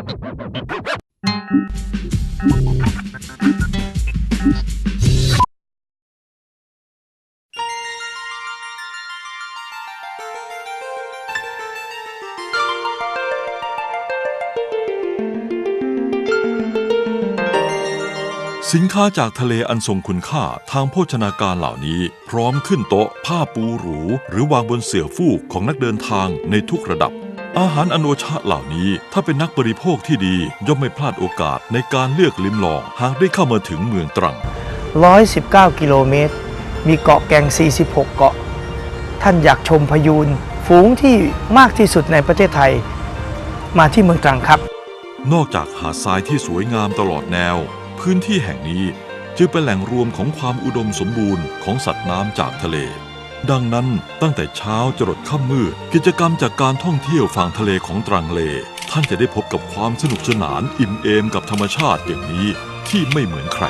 สินค้าจากทะเลอันทรงคุณค่าทางโภชนาการเหล่านี้พร้อมขึ้นโต๊ะผ้าปูหรู หรือวางบนเสื่อฟูกของนักเดินทางในทุกระดับ อาหารอันโอชะเหล่านี้ถ้าเป็นนักบริโภคที่ดีย่อมไม่พลาดโอกาสในการเลือกลิ้มลองหากได้เข้ามาถึงเมืองตรัง 119 กิโลเมตร มีเกาะแก่ง 46 เกาะ ท่านอยากชมพายูนฝูงที่มากที่สุดในประเทศไทย มาที่เมืองตรังครับ นอกจากหาดทรายที่สวยงามตลอดแนว พื้นที่แห่งนี้จึงเป็นแหล่งรวมของความอุดมสมบูรณ์ของสัตว์น้ำจากทะเล ดังนั้นตั้งแต่เช้าจรดค่ำมืด กิจกรรมจากการท่องเที่ยวฝั่งทะเลของตรังเล ท่านจะได้พบกับความสนุกสนานอิ่มเอมกับธรรมชาติอย่างนี้ที่ไม่เหมือนใคร